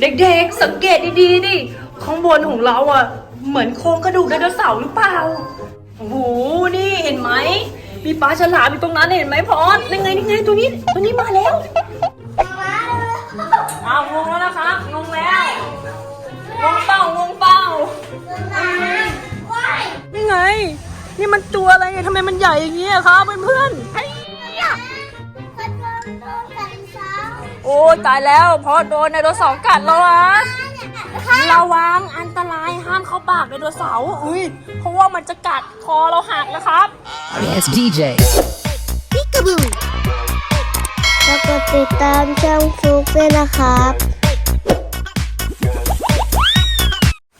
เด็กๆ สังเกตดีๆดิข้างบนของเราอะ เหมือนโครงกระดูกไดโนเสาร์หรือเปล่าโอ้โหนี่เห็นไหมมีปลาฉลามอยู่ตรงนั้นเห็นไหมพอสนี่ไงนี่ไงตัวนี้ตัวนี้มาแล้วอ้าวงงแล้วนะครับงงแล้วงงเป้างงเป้านี่ไง นี่มันตัวอะไรเนี่ยทำไมมันใหญ่อย่างเงี้ยครับเพื่อนๆ อ้ยตายแล้วพอโดนไดโนเสาร์กัดแล้วอะระวังอันตรายห้ามเข้าปากไดโนเสาร์อุ้ยเพราะว่ามันจะกัดคอเราหักนะครับ Yes, DJ. แล้วก็ติดตามช่องฟลุกด้วยนะครับ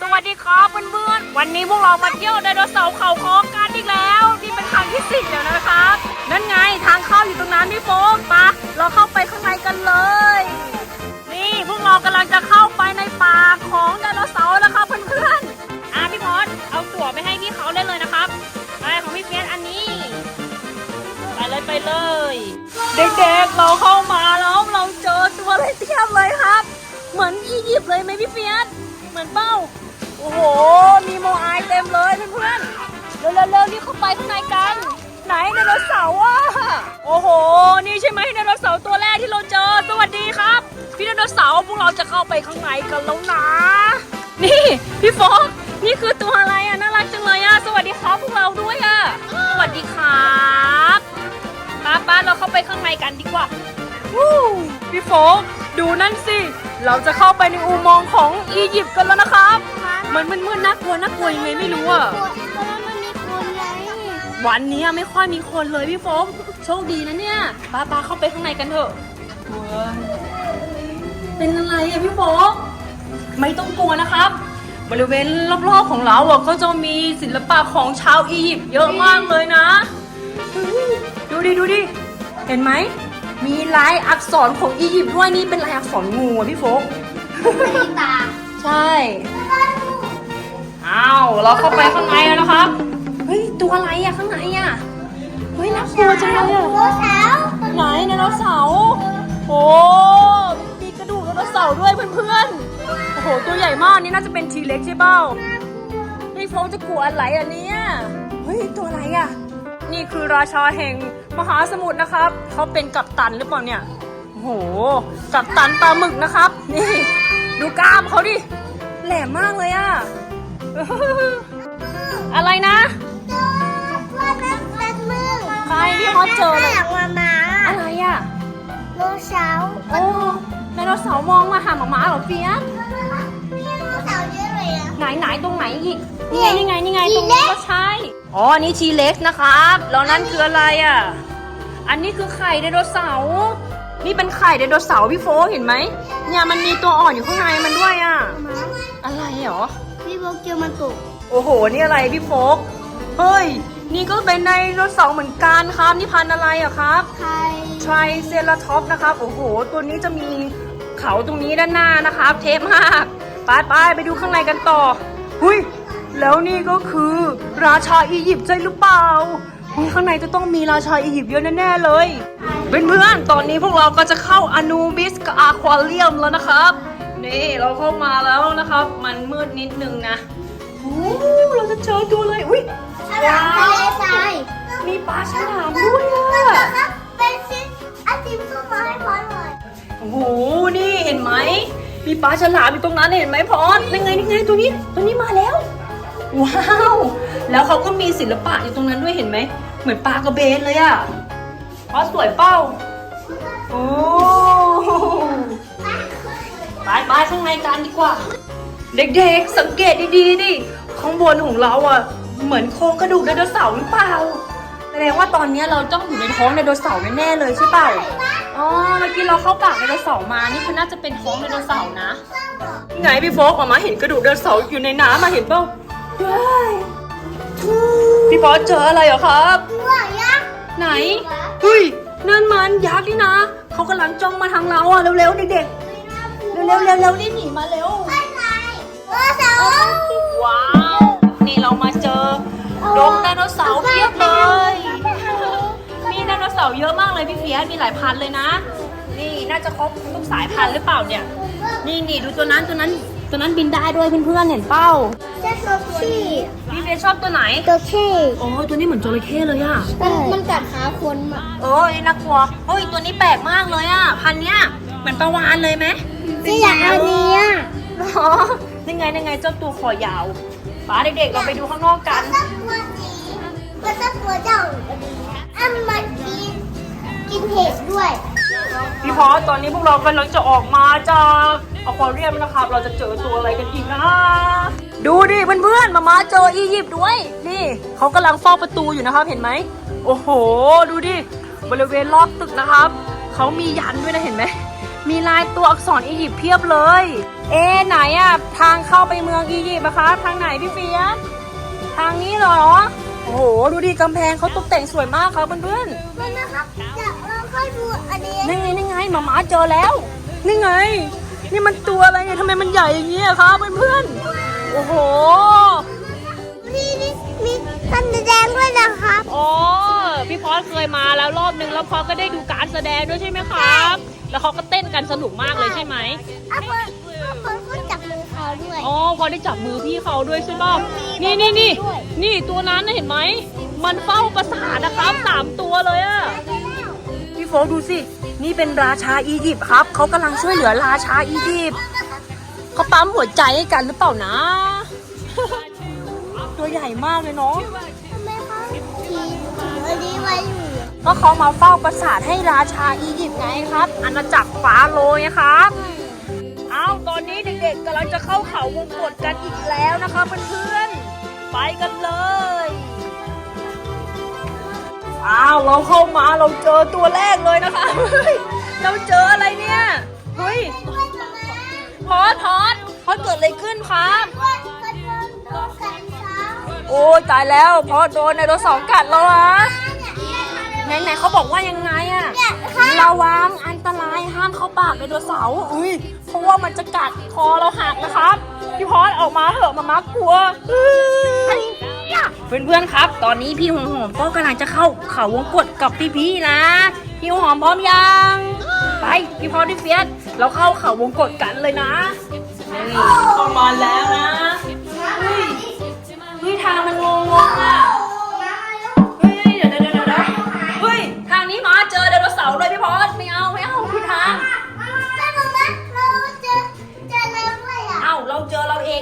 สวัสดีครับเพื่อนๆวันนี้พวกเรามาเที่ยวไดโนเสาร์เขาคอกันอีกแล้ว นี่เป็นครั้งที่สี่แล้วนะครับ นั่นไงทางเข้าอยู่ตรงนั้นพี่โฟกปะเราเข้าไปข้างในกันเลย นี่พวกเรากำลังจะเข้าไปในป่าของไดโนเสาร์แล้วครับเพื่อนๆอะพี่พอดเอาตั๋วไปให้พี่เขาได้เลยนะครับไปของพี่เฟียสอันนี้ไปเลยไปเลยเด็กๆเราเข้ามาแล้วเราเจอตัวอะไรเทียบเลยครับ เหมือนอียิปต์เลยไหมพี่เฟียสเหมือนเป้าโอ้โหมีโมอายเต็มเลยเพื่อนๆเร็วๆเร็วๆรีบเข้าไปข้างในกัน ไหนไดโนเสาร์อะโอ้โห นี่ใช่ไหมไดโนเสาร์ตัวแรกที่เราเจอ สวัสดีครับ พี่ไดโนเสาร์พวกเราจะเข้าไปข้างในกันแล้วนะ นี่ พี่โฟกนี่คือตัวอะไรอะน่ารักจังเลยอะสวัสดีครับพวกเราด้วยอะสวัสดีครับมาป้าเราเข้าไปข้างในกันดีกว่าวู้พี่โฟกดูนั่นสิเราจะเข้าไปในอุโมงค์ของอียิปต์กันแล้วนะครับ มันมันมืดๆน่ากลัวน่ากลัวยังไงไม่รู้อะ วันนี้ไม่ค่อยมีคนเลยพี่โฟกโชคดีนะเนี่ยป้าป้าเข้าไปข้างในกันเถอะเว้ยเป็นอะไรอะพี่โฟกไม่ต้องกลัวนะครับ บริเวณรอบๆของเราอะก็จะมีศิลปะของชาวอียิปต์เยอะมากเลยนะ ดูดิดูดิเห็นไหมมีลายอักษรของอียิปต์ด้วยนี่เป็นลายอักษรงูอะพี่โฟกมีตาใช่อ้าวเราเข้าไปข้างในแล้วนะครับเฮ้ย ตัวอะไรอะข้างในอะเฮ้ยน่ากลัวจังเลยอะโอ้สาวไหนไดโนเสาร์โอ้มีกระดูกไดโนเสาร์ด้วยเพื่อนๆ โอ้โห ตัวใหญ่มาก นี่น่าจะเป็นทีเล็กใช่เปล่านี่โฟกจะกลัวอะไรอะเนี่ย เฮ้ย ตัวอะไรอะนี่คือราชาแห่งมหาสมุทรนะครับ เขาเป็นกัปตันหรือเปล่าเนี่ย โอ้โห กัปตันปลาหมึกนะครับ นี่ ดูกล้ามเขาดิ แหลมมากเลยอะอะไรนะ พี่ฮอตเจอเลยอยากมามาอะไรอะโลเสาวโอ้ไดโนเสาร์มองมาหาหมาหมาเหรอเฟียสมีโลเสาวเยอะเลยอะ ไหนไหนตรงไหนอีกนี่ไงนี่ไงนี่ไงตรงนี้ก็ใช่อ๋ออันนี้ชีเล็กนะครับแล้วนั่นคืออะไรอะอันนี้คือไข่ไดโนเสาร์นี่เป็นไข่ไดโนเสาร์พี่โฟกเห็นไหมเนี่ยมันมีตัวอ่อนอยู่ข้างในมันด้วยอะอะไรเหรอ พี่โบกเจอมันตุกโอ้โห นี่อะไรพี่โฟก เฮ้ย นี่ก็เป็นไดโนเสาร์เหมือนกันครับ นี่พันธุ์อะไรอะครับใครไทรเซราทอปนะครับ โอ้โห ตัวนี้จะมีเขาตรงนี้ด้านหน้านะครับ เทปมากไปไปไปดูข้างในกันต่อ หุยแล้วนี่ก็คือราชาอียิปต์ใช่หรือเปล่าหุยข้างในจะต้องมีราชาอียิปต์เยอะแน่ๆเลยเพื่อนๆตอนนี้พวกเราก็จะเข้าอนูบิสกับอาควาเรียมแล้วนะครับ นี่เราเข้ามาแล้วนะครับ มันมืดนิดนึงนะโอ้เราจะเจอตัวเลยอุ้ย ฉลามทะเลทรายมีปลาฉลามด้วยอะครับเป็นชิ้นอาทิตย์สู้มาให้พอหน่อยโอ้โห นี่เห็นไหม มีปลาฉลามอยู่ตรงนั้นเห็นไหมพอสนี่ไงนี่ไงตัวนี้ ตัวนี้มาแล้ว ว้าว แล้วเขาก็มีศิลปะอยู่ตรงนั้นด้วยเห็นไหม เหมือนปลากระเบนเลยอะพอสสวยเป้า โอ้ไปไปข้างในกันดีกว่า เด็กๆ สังเกตดีๆดิข้างบนของเราอะ เหมือนโครงกระดูกไดโนเสาร์หรือเปล่า แสดงว่าตอนนี้เราต้องอยู่ในท้องไดโนเสาร์แน่ๆเลยใช่เปล่า อ๋อ เมื่อกี้เราเข้าปากไดโนเสาร์มา นี่คือน่าจะเป็นท้องไดโนเสาร์นะ ไงพี่โฟกออกมาเห็นกระดูกไดโนเสาร์อยู่ในน้ำมาเห็นเปล่าได้พี่โฟกเจออะไรเหรอครับ ตัวยักษ์ไหน เฮ้ย นั่นมันยักษ์นี่นะ เขากำลังจ้องมาทางเราอะเร็วๆเด็กๆ เร็วๆเร็วๆรีบหนีมาเร็วใช่ไงโลเสาวว้าวนี่ เรามาเจอดงไดโนเสาร์เพียบเลย มีไดโนเสาร์เยอะมากเลยพี่เฟียสมีหลายพันเลยนะนนี่น่าจะครบทุกสายพันธุ์หรือเปล่าเนี่ย นี่นี่ดูตัวนั้นตัวนั้นตัวนั้นบินได้ด้วยเพื่อนๆเห็นเป้าเจ้าตัวขี้พี่เฟียสชอบตัวไหน ตัวขี้โอ้ยตัวนี้เหมือนจระเข้เลยอะมันมันกัดขาคนอะโอ้ยน่ากลัวเฮ้ยตัวนี้แปลกมากเลยอะพันธุ์เนี้ยเหมือนปลาวานเลยไหมจะอยากเอาเนี้ยอ๋อนี่ไงนี่ไงเจ้าตัวคอยาว ป้าเด็กๆ เราไปดูข้างนอกกันสักตัวนี้มันสักตัวเจ้าอันมันกินกินเห็ดด้วย พี่พอสตอนนี้พวกเรากำลังจะออกมาจากอควาเรียมนะครับ เราจะเจอตัวอะไรกันอีกนะ ดูดิเพื่อนๆ มามาเจออียิปต์ด้วย นี่เขากำลังเฝ้าประตูอยู่นะครับ เห็นไหม โอ้โห ดูดิ บริเวณรอบตึกนะครับ เขามียันด้วยนะเห็นไหม มีลายตัวอักษรอียิปต์เพียบเลย เอ๊ะไหนอะทางเข้าไปเมืองอียิปต์นะคะทางไหนพี่เฟียสทางนี้เหรอ โอ้โห ดูดิกำแพงเขาตกแต่งสวยมากครับเพื่อนๆมันนะครับจะเราค่อยดูอันนี้นี่ไงนี่ไงหมาหมาเจอแล้ว นี่ไง นี่มันตัวอะไรเนี่ยทำไมมันใหญ่อย่างเงี้ยครับเพื่อนๆ โอ้โหนี่นี่มีการแสดงด้วยนะครับ อ๋อ พี่พอสเคยมาแล้วรอบนึงแล้วพอสก็ได้ดูการแสดงด้วยใช่ไหมครับ แล้วเขาก็เต้นกันสนุกมากเลยใช่ไหมอะเปิดเปิดก็จับมือเขาด้วยอ๋อพอได้จับมือพี่เขาด้วยใช่ป่ะนี่นี่นี่นี่ตัวนั้นน่ะเห็นไหม มันเฝ้าปราสาทนะครับสามตัวเลยอะพี่โฟกดูสินี่เป็นราชาอียิปต์ครับเขากำลังช่วยเหลือราชาอียิปต์เขาปั๊มหัวใจให้กันหรือเปล่านะ ตัวใหญ่มากเลยเนาะทำไมเขาทีอันนี้ไว้อยู่ ก็เขามาเฝ้าปราสาทให้ราชาอียิปต์ไงครับ อาณาจักรฟาโรห์ไงครับเอาตอนนี้เด็กๆกำลังจะเข้าเขาวงกตกันอีกแล้วนะคะเพื่อนๆไปกันเลยอ้าวเราเข้ามาเราเจอตัวแรกเลยนะคะเฮ้ยเราเจออะไรเนี่ยเฮ้ยพอดพอดพอดเกิดอะไรขึ้นครับว่ามันโดนโดนกัดเขาโอ้ยตายแล้วพอโดนไดโนเสาร์กัดแล้วอะ บอกว่ายังไงอะระวังอันตรายห้ามเข้าปากไดโนเสาร์อุ้ยเพราะว่ามันจะกัดคอเราหักนะครับพี่พอดออกมาเถอะมามากลัวเพื่อนๆครับ ตอนนี้พี่หอมหอมก็กำลังจะเข้าเขาวงกดกับพี่ๆนะพี่หอมพร้อมยังไปพี่พอดพี่เฟียสเราเข้าเขาวงกดกันเลยนะนี่เข้ามาแล้วนะเฮ้ยเฮ้ยทางมันงงงๆอะ โนเสาร์เลยพี่พอสไม่เอาไม่เอาพี่ทางแต่ตรงนั้นเราเจอเจอเราด้วยอะเอ้าเราเจอเราเอง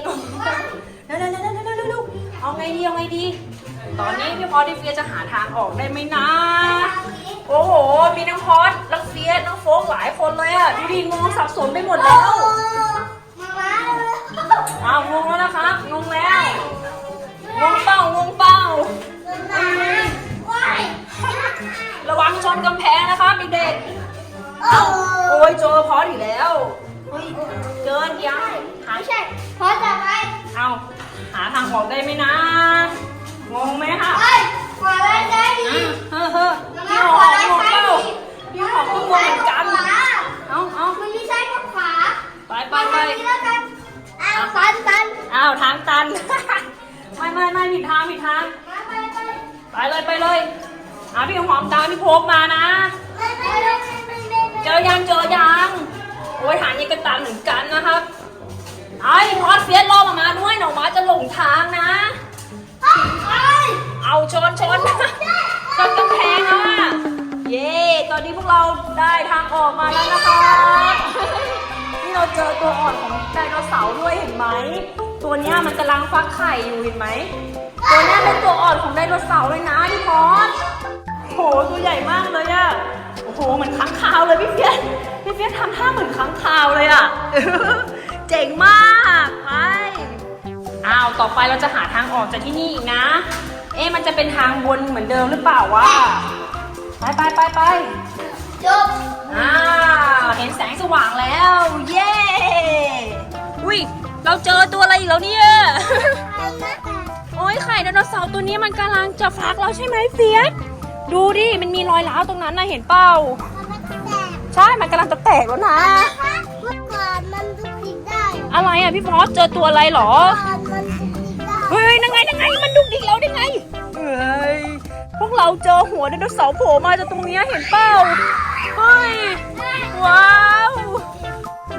เดี๋ยวเดี๋ยวเดี๋ยวเดี๋ยวเดี๋ยวเดี๋ยวเอาไงดีเอาไงดี ตอนนี้พี่พอสดิเฟียจะหาทางออกได้ไหมนะ โอ้โห มีน้องพอสน้องเฟียสน้องโฟกหลายคนเลยอะดูดิงงสับสนไปหมดแล้วมามาอ้าวงงแล้วนะครับงงแล้วงงเป้างงเป้าว้ายระวังชนกำแพงนะครับ เด็กๆโอ้โอ้ยเจอพอสอีกแล้วเฮ้ยเดินยังหาไม่ใช่พอจะไปเอาหาทางออกได้ไหมนะ งงไหมคะไปขอได้ได้ดีอะเฮ้อเฮ้อพี่หอมงงเปล่าพี่หอมก็งงเหมือนกัน เอาเอามันไม่ใช่กับขวาไปไปไปแล้วกันอ้าวตันตันอ้าวทางตัน ไม่ไม่ไม่ผิดทางผิดทาง มาไปไปไปเลยไปเลยเอาพี่หอมตามพี่โพกมานะ เจอยังเจอยังโอ้ยหายังกระตันเหมือนกันนะครับไอ้พอดเฟียสรอมามาด้วยหน่อมาจะหลงทางนะ เอาชนชนชนกำแพงอะเย้ตอนนี้พวกเราได้ทางออกมาแล้วนะคะนี่เราเจอตัวอ่อนของไดโนเสาร์ด้วยเห็นไหมตัวนี้มันกำลังฟักไข่อยู่เห็นไหมตัวนี้เป็นตัวอ่อนของไดโนเสาร์เลยนะพี่พอสโหตัวใหญ่มากเลยอะ โอ้โหเหมือนค้างคาวเลยพี่เฟียสพี่เฟียสทำท่าเหมือนค้างคาวเลยอะเจ๋งมากไปอ้าวต่อไปเราจะหาทางออกจากที่นี่อีกนะ เอ๊ะมันจะเป็นทางวนเหมือนเดิมหรือเปล่าวะไปไปไปไปจบอ่าวเห็นแสงสว่างแล้ว เย้อุ้ยเราเจอตัวอะไรอีกแล้วเนี่ยโอ้ยไข่ไดโนเสาร์ตัวนี้มันกำลังจะฟักแล้วใช่ไหมเฟียส ดูดิ มันมีรอยร้าวตรงนั้นนะเห็นเปล่ามันแตกใช่ มันกำลังจะแตกแล้วนะนะคะเมื่อก่อนมันดุกดิกได้อะไรอะพี่พอสเจอตัวอะไรเหรอ ก่อนมันดุกดิกได้เฮ้ยนั่งไงนั่งไง มันดุกดิกแล้วได้ไงเฮ้ย พวกเราเจอหัวไดโนเสาร์โผล่มาจากตรงเนี้ยเห็นเปล่า เฮ้ยโอ้ว้าว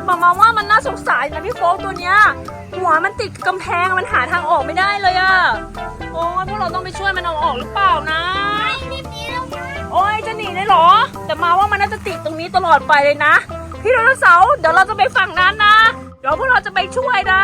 มามาว่ามันน่าสงสารนะพี่โฟกตัวเนี้ย หัวมันติดกำแพงมันหาทางออกไม่ได้เลยอะโอ้ยพวกเราต้องไปช่วยมันเอาออกหรือเปล่านะนิดเดียว โอ้ยจะหนีเลยเหรอ แต่มาว่ามันน่าจะติดตรงนี้ตลอดไปเลยนะ พี่ไดโนเสาร์เดี๋ยวเราจะไปฝั่งนั้นนะ เดี๋ยวพวกเราจะไปช่วยนะ